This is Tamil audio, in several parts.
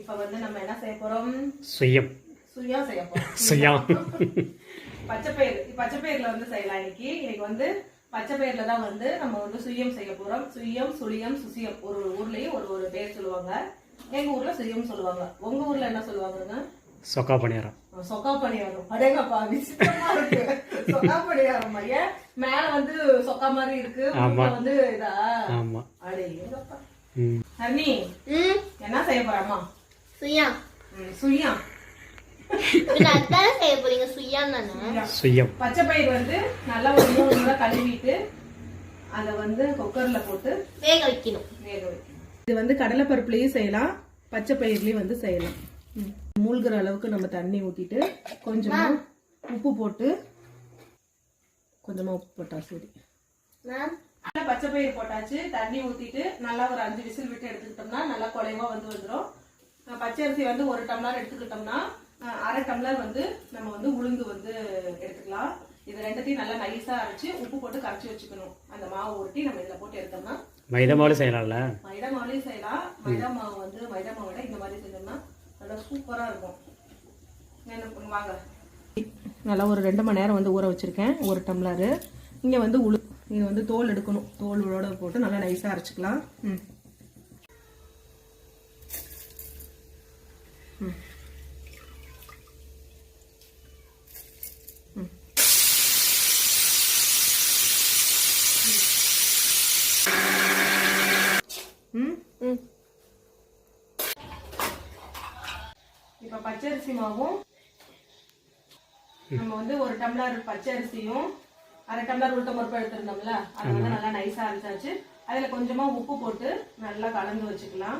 இப்ப வந்து நம்ம என்ன செய்ய போறோம்? சுயம். சுயா செய்ய போறோம். சுயம் பச்சைப்பயிறு. பச்சைப்பயிறுல வந்து செய்யலாம் இன்னைக்கு. இன்னைக்கு வந்து பச்சைப்பயிறுல தான் வந்து நம்ம வந்து சுயம் செய்ய போறோம். சுயம் சுழியம் சுசியம். ஒரு ஊர்லயும் ஒரு ஒரு பேர் சொல்லுவாங்க. எங்க ஊர்ல சுயம் சொல்லுவாங்க. உங்க ஊர்ல என்ன சொல்லுவாங்கங்க? சொக்கா பணியாரம். சொக்கா பணியாரம். அடேங்கப்பா விசித்திரமா இருக்கு. சொக்கா பணியாரம் மாதிரியே மேல வந்து சொக்கா மாதிரி இருக்கு. வந்து இதா. ஆமா. அடேங்கப்பா. ஹர்னி என்ன செய்ய போறாமா? சுயா. அதானே செய்ய போறீங்க சுயான்னு தானே? சுயம். பச்சை பயிர் வந்து நல்லா ஒரு மூணு முறை கழுவிட்டு அதை வந்து குக்கர்ல போட்டு வேக வைக்கணும். வேக வைக்கணும். இது வந்து கடலைப்பருப்புலயும் செய்யலாம் பச்சை பயிர்லயும் வந்து செய்யலாம். ம். மூழ்கிற அளவுக்கு நம்ம தண்ணி ஊத்திட்டு கொஞ்சமா உப்பு போட்டு கொஞ்சமா உப்பு போட்டா சரி. பச்சை பயிர் போட்டாச்சு தண்ணி ஊத்திட்டு நல்லா ஒரு அஞ்சு விசில் விட்டு எடுத்துக்கிட்டோம்னா நல்லா குலைவா வந்து வந்துடும் அஹ் பச்சை அரிசி வந்து ஒரு டம்ளர் எடுத்துக்கிட்டோம்னா அரை டம்ளர் வந்து நம்ம வந்து உளுந்து வந்து எடுத்துக்கலாம். இது ரெண்டத்தையும் நல்லா நைஸா அரைச்சு உப்பு போட்டு கரைச்சி வச்சுக்கணும். அந்த மாவு உருட்டி நம்ம இதுல போட்டு எடுத்தோம்னா. மைதா மாவு செய்யலாம்ல? மைதா மாவுலையும் செய்யலாம். மைதா மாவு வந்து மைதா மாவை விட இந்த மாதிரி செஞ்சோம்னா நல்லா சூப்பரா இருக்கும். என்ன வாங்க. நல்லா ஒரு ரெண்டு மணி நேரம் வந்து ஊற வச்சிருக்கேன். ஒரு டம்ளரு. இங்க வந்து உளு இது வந்து தோல் எடுக்கணும். தோலோட போட்டு நல்லா நைஸா அரைச்சிக்கலாம். ம். ம். ம் ம் பச்சரிசி மாவும் நம்ம வந்து ஒரு டம்ளர் பச்சரிசியும் அரை டம்ளர் உளுத்தம் பருப்பு எடுத்திருந்தோம்ல அது வந்து நல்லா நைஸா அரைச்சாச்சு. அதுல கொஞ்சமா உப்பு போட்டு நல்லா கலந்து வச்சுக்கலாம்.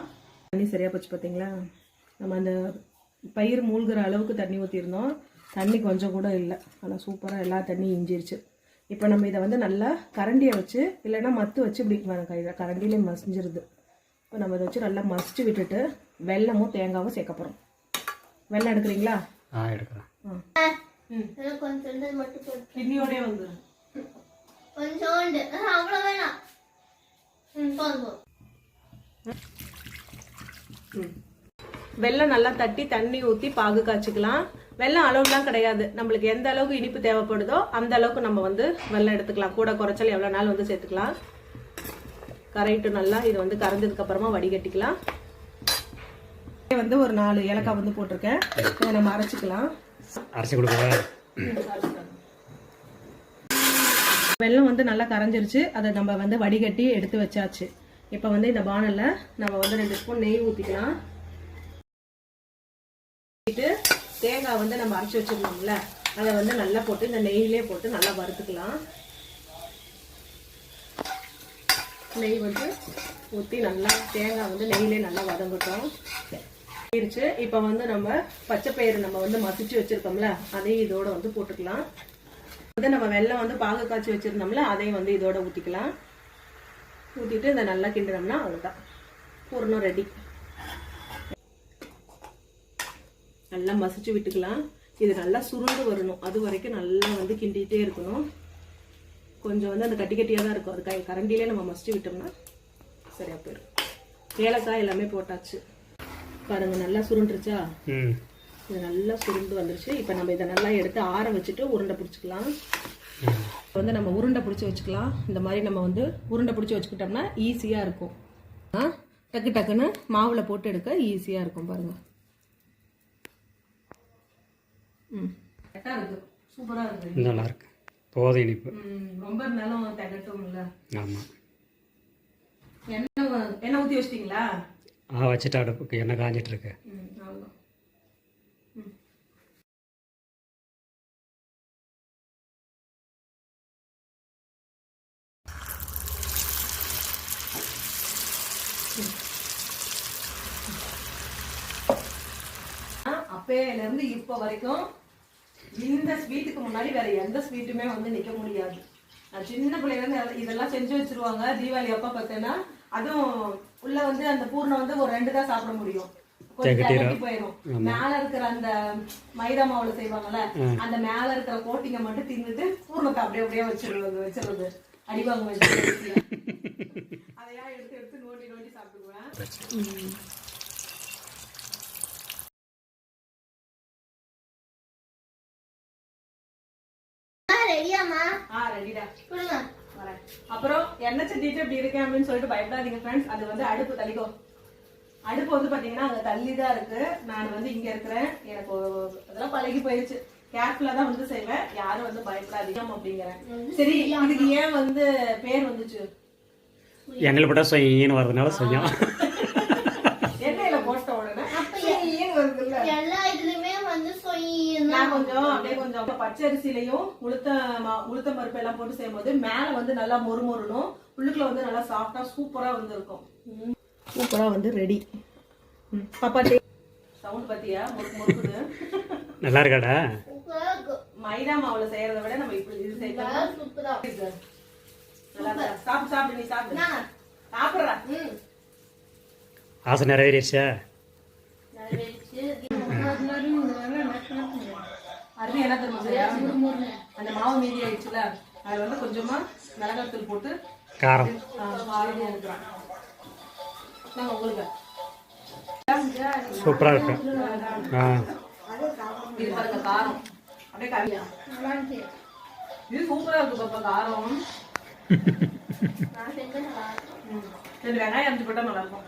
தண்ணி சரியா போச்சு பாத்தீங்களா? நம்ம அந்த பயிர் மூழ்கிற அளவுக்கு தண்ணி ஊற்றிருந்தோம் தண்ணி கொஞ்சம் கூட இல்லை. நல்லா சூப்பராக எல்லா தண்ணியும் இஞ்சிருச்சு. இப்போ நம்ம இதை வந்து நல்லா கரண்டியை வச்சு இல்லைன்னா மத்து வச்சு இப்படி கையில் கரண்டிலே மசிஞ்சிருது. இப்போ நம்ம இதை வச்சு நல்லா மசிச்சு விட்டுட்டு வெல்லமும் தேங்காவும் சேர்க்க போகிறோம் வெல்லம் எடுக்கிறீங்களா? ஆ எடுக்கிறேன். கொஞ்சம் மட்டும் போட்டு கிண்ணியோடய வந்து. கொஞ்சோண்டு ஆஹ், அவ்வளவு வேணாம். ம் போதும் வெல்லம் நல்லா தட்டி தண்ணி ஊற்றி பாகு காய்ச்சிக்கலாம். வெல்லம் அளவுலாம் கிடையாது. நம்மளுக்கு எந்த அளவுக்கு இனிப்பு தேவைப்படுதோ அந்த அளவுக்கு நம்ம வந்து வெல்லம் எடுத்துக்கலாம். கூட குறைச்சல் எவ்வளோ நாள் வந்து சேர்த்துக்கலாம். கரைட்டு நல்லா இது வந்து கரைஞ்சதுக்கு அப்புறமா வடிகட்டிக்கலாம். வந்து ஒரு நாலு ஏலக்காய் வந்து போட்டிருக்கேன். இதை நம்ம அரைச்சிக்கலாம். அரைச்சி கொடுக்கவா? வெல்லம் வந்து நல்லா கரைஞ்சிருச்சு. அதை நம்ம வந்து வடிகட்டி எடுத்து வச்சாச்சு. இப்போ வந்து இந்த பானல்ல நம்ம வந்து ரெண்டு ஸ்பூன் நெய் ஊற்றிக்கலாம் தேங்காய் வந்து நம்ம அரைச்சி வச்சிருந்தோம்ல அதை வந்து நல்லா போட்டு இந்த நெய்யிலே போட்டு நல்லா வறுத்துக்கலாம். நெய் வந்து ஊற்றி நல்லா தேங்காய் வந்து நெய்யிலே நல்லா வதங்கட்டும். ஆயிடுச்சு. இப்போ வந்து நம்ம பச்சை பயிறு நம்ம வந்து மசிச்சு வச்சிருக்கோம்ல அதையும் இதோட வந்து போட்டுக்கலாம். வந்து நம்ம வெள்ளம் வந்து பாகு காய்ச்சி வச்சிருந்தோம்ல அதையும் வந்து இதோட ஊற்றிக்கலாம் ஊற்றிட்டு இதை நல்லா கிண்டினோம்னா அவ்வளோதான் பூர்ணம் ரெடி நல்லா மசிச்சு விட்டுக்கலாம். இது நல்லா சுருண்டு வரணும். அது வரைக்கும் நல்லா வந்து கிண்டிகிட்டே இருக்கணும். கொஞ்சம் வந்து அந்த கட்டி கட்டியாக தான் இருக்கும். அது கை கரண்டிலே நம்ம மசிச்சு விட்டோம்னா சரியாக போயிடும். ஏலக்காய் எல்லாமே போட்டாச்சு. பாருங்க நல்லா சுருண்டுருச்சா? ம். இது நல்லா சுருண்டு வந்துருச்சு. இப்போ நம்ம இதை நல்லா எடுத்து ஆற வச்சுட்டு உருண்டை பிடிச்சிக்கலாம். வந்து நம்ம உருண்டை பிடிச்சி வச்சுக்கலாம். இந்த மாதிரி நம்ம வந்து உருண்டை பிடிச்சி வச்சுக்கிட்டோம்னா ஈஸியாக இருக்கும். ஆ? டக்கு டக்குன்னு மாவில் போட்டு எடுக்க ஈஸியாக இருக்கும் பாருங்க. ம். கரெக்டாக இருக்கு. சூப்பராக இருக்கு. நல்லா இருக்கு போதும் இனிப்பு. ம், ரொம்ப இருந்தாலும் திகட்டும் இல்லை ஆமாம் எண்ணெய் எண்ணெய் ஊற்றி வச்சிட்டிங்களா? ஆ வச்சுட்டு அடுப்புக்கு. எண்ணெய் காஞ்சிட்டு இருக்கு? ம் அவ்வளோதான் ம். அப்பையில இருந்து இப்போ வரைக்கும் இந்த ஸ்வீட்டுக்கு முன்னாடி வேற எந்த ஸ்வீட்டுமே வந்து நிக்க முடியாது. நான் சின்ன பிள்ளைல இருந்து அதெல்லாம் இதெல்லாம் செஞ்சு வச்சிருவாங்க. தீபாவளி அப்ப பார்த்தேன்னா அதுவும் உள்ள வந்து அந்த பூர்ணம் வந்து ஒரு ரெண்டு தான் சாப்பிட முடியும். போயிடும் மேல இருக்கிற அந்த மைதா மாவுல செய்வாங்கல்ல அந்த மேல இருக்கிற கோட்டிங்க மட்டும் தின்னுட்டு பூர்ணத்தை அப்படியே அப்படியே வச்சிருவது வச்சிருவது. அடிவாங்க அதையா எடுத்து எடுத்து நோண்டி நோண்டி சாப்பிட்டுக்குவேன். ரெடியாமா ஆ ரெடிடா. கொடுங்க வரேன். அப்புறம் எண்ணெய் சட்டிட்டு இப்படி இருக்கேன் அப்படின்னு சொல்லிட்டு பயப்படாதீங்க ஃப்ரெண்ட்ஸ் அது வந்து அடுப்பு தள்ளிக்கோ. அடுப்பு வந்து பாத்தீங்கன்னா அங்க தள்ளி தான் இருக்கு. நான் வந்து இங்க இருக்கிறேன். எனக்கு அதெல்லாம் பழகி போயிருச்சு. கேர்ஃபுல்லா தான் வந்து செய்வேன். யாரும் வந்து பயப்படாதீங்க அப்படிங்கிறேன். சரி இதுக்கு ஏன் வந்து பேர் வந்துச்சு? எண்ணெயில் போட்டால் சொயின்னு வரதுனால சொய்யம் எண்ணெயில போட்ட உடனே ஏன் வருதுல்ல எல்லா இதுலயுமே வந்து கொஞ்சம் அப்படியே கொஞ்சம் பச்சை அரிசிலையும் உளுத்த பருப்பு எல்லாம் போட்டு செய்யும்போது மேல வந்து நல்லா மொறு மொறுனும் உள்ளுக்குள்ள வந்து நல்லா சாஃப்டா சூப்பரா வந்து இருக்கும் சூப்பரா வந்து ரெடி பாப்பா சவுண்ட் பாத்தியா? முறுக்கு முறுக்குது. நல்லா இருக்காடா? மைதா மாவுல செய்யறதை விட நம்ம இப்படி இது செய்யலாம். சூப்பரா நல்லா இருக்கா? சாப்பிடு சாப்பிடு நீ சாப்பிடு. சாப்பிடுறா. ஆசை நிறைவேறிடுச்சா? அருமை என்ன தெரியுமா? அந்த மாவு மீதி ஆயிடுச்சுல அதுல வந்து கொஞ்சமா மிளகாத்தூள் போட்டு காரம். ஆ, காரம் ஊத்துறேன். நாங்க உங்களுக்கு. சூப்பராக இருக்கு. ஆ. இது பாருங்க காரம். அப்படியே கம்மியா இது சூப்பரா இருக்கு பாப்பா காரம். ரெண்டு வெங்காயம் போட்டா நல்லா இருக்கும்.